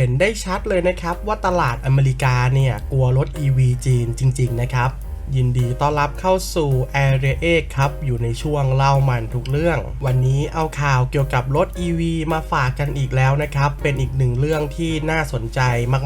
เห็นได้ชัดเลยนะครับว่าตลาดอเมริกาเนี่ยกลัวรถ EV จีนจริง ๆ นะครับ ยินดีต้อนรับเข้าสู่ a r e a ครับอยู่ในช่วงเล่ามันทุกเรื่อง วันนี้เอาข่าวเกี่ยวกับรถ EV มาฝากกันอีกแล้วนะครับ เป็นอีกหนึ่งเรื่องที่น่าสนใจ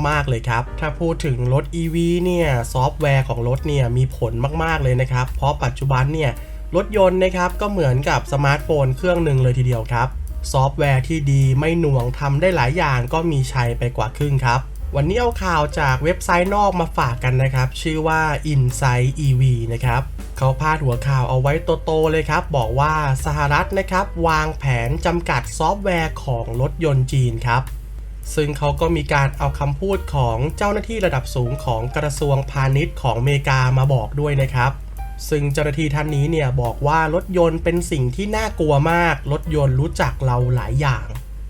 มากๆเลยครับ ถ้าพูดถึงรถ EV เนี่ยซอฟต์แวร์ของรถเนี่ยมีผลมากๆเลยนะครับ เพราะปัจจุบันเนี่ยรถยนต์นะครับก็เหมือนกับสมาร์ทโฟนเครื่องหนึ่งเลยทีเดียวครับ ซอฟต์แวร์ที่ดีไม่หน่วงทำได้หลายอย่างก็มีชัยไปกว่าครึ่งครับ วันนี้เอาข่าวจากเว็บไซต์นอกมาฝากกันนะครับ ชื่อว่า Insight EV นะครับเขาพาดหัวข่าวเอาไว้โตๆเลยครับ บอกว่าสหรัฐนะครับ วางแผนจำกัดซอฟต์แวร์ของรถยนต์จีนครับ ซึ่งเขาก็มีการเอาคำพูดของเจ้าหน้าที่ระดับสูงของกระทรวงพาณิชย์ของอเมริกามาบอกด้วยนะครับ ซึ่งเจ้าหน้าที่ท่านนี้เนี่ยบอกว่ารถยนต์เป็นสิ่งที่น่ากลัวมาก รถยนต์รู้จักเราหลายอย่าง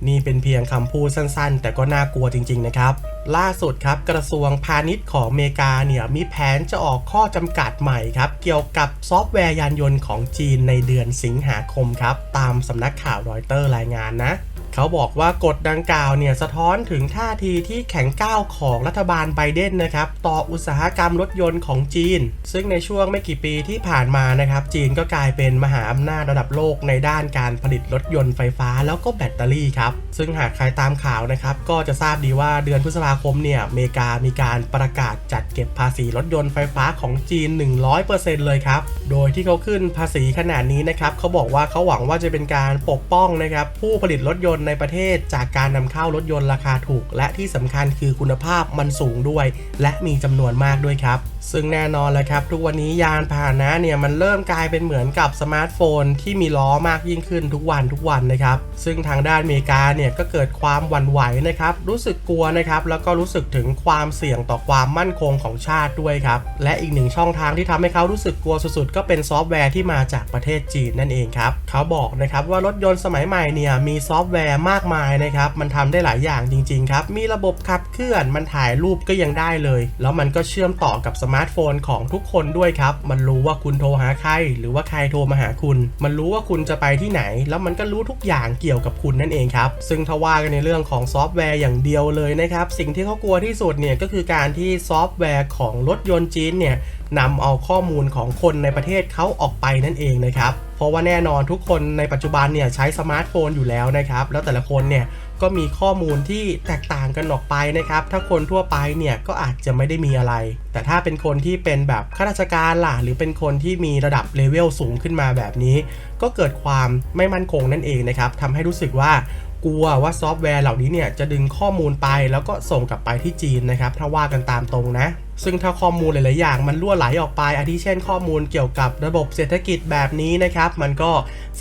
นี่เป็นเพียงคำพูดสั้นๆ แต่ก็น่ากลัวจริง ๆ นะครับ ล่าสุดครับกระทรวงพาณิชย์ของอเมริกาเนี่ยมีแผนจะออกข้อจำกัดใหม่ครับ เกี่ยวกับซอฟต์แวร์ยานยนต์ของจีนในเดือนสิงหาคมครับ ตามสำนักข่าวรอยเตอร์รายงานนะ เขาบอกว่ากฎดังกล่าวเนี่ยสะท้อนถึงท่าทีที่แข็งก้าวของรัฐบาลไบเดนนะครับต่ออุตสาหกรรมรถยนต์ของจีน ซึ่งในช่วงไม่กี่ปีที่ผ่านมานะครับจีนก็กลายเป็นมหาอำนาจระดับโลกในด้านการผลิตรถยนต์ไฟฟ้าแล้วก็แบตเตอรี่ครับซึ่งหากใครตามข่าวนะครับก็จะทราบดีว่าเดือนพฤษภาคมเนี่ยอเมริกามีการประกาศจัดเก็บภาษีรถยนต์ไฟฟ้าของจีน 100%เลยครับโดยที่เขาขึ้นภาษีขนาดนี้นะครับเขาบอกว่าเขาหวังว่าจะเป็นการปกป้องนะครับผู้ผลิตรถยนต์ในประเทศจากการนำเข้ารถยนต์ราคาถูก และที่สำคัญคือคุณภาพมันสูงด้วย และมีจำนวนมากด้วยครับ ซึ่งแน่นอนแหละครับ ทุกวันนี้ยานพาหนะเนี่ยมันเริ่มกลายเป็นเหมือนกับสมาร์ทโฟน ที่มีล้อมากยิ่งขึ้นทุกวันทุกวันนะครับ ซึ่งทางด้านอเมริกาเนี่ยก็เกิดความหวั่นไหวนะครับ รู้สึกกลัวนะครับ แล้วก็รู้สึกถึงความเสี่ยงต่อความมั่นคงของชาติด้วยครับ และอีกหนึ่งช่องทางที่ทำให้เขารู้สึกกลัวสุดๆ ก็เป็นซอฟต์แวร์ที่มาจากประเทศจีนนั่นเองครับ เขาบอกนะครับว่ารถยนต์สมัยใหม่เนี่ยมีซอฟต์แวร์มากมายนะครับ มันทำได้หลายอย่างจริง ๆ ครับ มีระบบขับเคลื่อน มันถ่ายรูปก็ยังได้เลย แล้วมันก็เชื่อมต่อกับสมาร์ทโฟนของทุกคนด้วยครับ มันรู้ว่าคุณโทรหาใคร หรือว่าใครโทรมาหาคุณ มันรู้ว่าคุณจะไปที่ไหน แล้วมันก็รู้ทุกอย่างเกี่ยวกับคุณนั่นเองครับ ซึ่งถ้าว่ากันในเรื่องของซอฟต์แวร์อย่างเดียวเลยนะครับ สิ่งที่เขากลัวที่สุดเนี่ยก็คือการที่ซอฟต์แวร์ของรถยนต์จีนเนี่ยนำเอาข้อมูลของคนในประเทศเขาออกไปนั่นเองนะครับ เพราะว่าแน่นอนทุกคนในปัจจุบันเนี่ยใช้สมาร์ทโฟนอยู่แล้วนะครับ แล้วแต่ละคนเนี่ย ก็มีข้อมูลที่แตกต่างกันออกไปนะครับ ถ้าคนทั่วไปเนี่ยก็อาจจะไม่ได้มีอะไร แต่ถ้าเป็นคนที่เป็นแบบข้าราชการล่ะหรือเป็นคนที่มีระดับเลเวลสูงขึ้นมาแบบนี้ ก็เกิดความไม่มั่นคงนั่นเองนะครับทำให้รู้สึกว่ากลัวว่าซอฟต์แวร์เหล่านี้เนี่ยจะดึงข้อมูลไปแล้วก็ส่งกลับไปที่จีนนะครับถ้าว่ากันตามตรงนะ ซึ่งถ้าข้อมูลหลาย ๆ อย่างมันรั่วไหลออกไปอาทิเช่นข้อมูลเกี่ยวกับระบบเศรษฐกิจแบบนี้นะครับ มันก็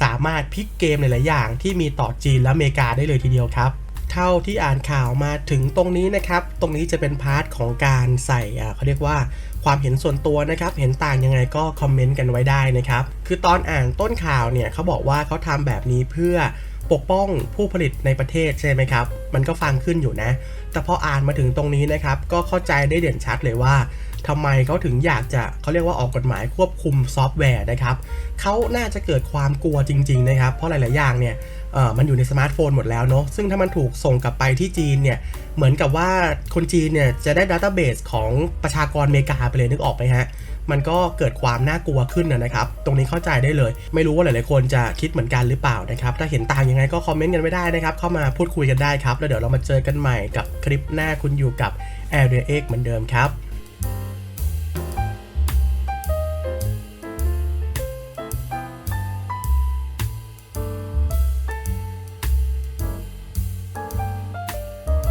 สามารถพลิกเกมหลาย ๆ อย่างที่มีต่อจีนและอเมริกาได้เลยทีเดียวครับ เท่าที่อ่านข่าวมาถึงตรงนี้นะครับ ตรงนี้จะเป็นพาร์ทของการใส่เขาเรียกว่าความเห็นส่วนตัวนะครับ เห็นต่างยังไงก็คอมเมนต์กันไว้ได้นะครับ คือตอนอ่านต้นข่าวเนี่ยเขาบอกว่าเขาทำแบบนี้เพื่อปกป้องผู้ผลิตในประเทศใช่ไหมครับ มันก็ฟังขึ้นอยู่นะ แต่พออ่านมาถึงตรงนี้นะครับ ก็เข้าใจได้เด่นชัดเลยว่าทำไมเขาถึงอยากจะเขาเรียกว่าออกกฎหมายควบคุมซอฟต์แวร์นะครับเขาน่าจะเกิดความกลัวจริง ๆ นะครับ เพราะหลาย ๆ อย่างเนี่ยเอ่อมันอยู่ในสมาร์ทโฟนหมดแล้วเนาะซึ่งถ้ามันถูกส่งกลับไปที่จีนเนี่ย เหมือนกับว่าคนจีนเนี่ยจะได้ดัตตอร์เบสของประชากรอเมริกาไปเลยนึกออกไหมฮะ มันก็เกิดความน่ากลัวขึ้นนะครับ ตรงนี้เข้าใจได้เลย ไม่รู้ว่าหลาย ๆ คนจะคิดเหมือนกันหรือเปล่านะครับ ถ้าเห็นต่างยังไงก็คอมเมนต์กันไว้ได้นะครับ เข้ามาพูดคุยกันได้ครับแล้วเดี๋ยวเรามาเจอกันใหม่กับคลิปหน้าคุณอยู่กับแอร์เรียเอ็กเหมือนเดิมครับ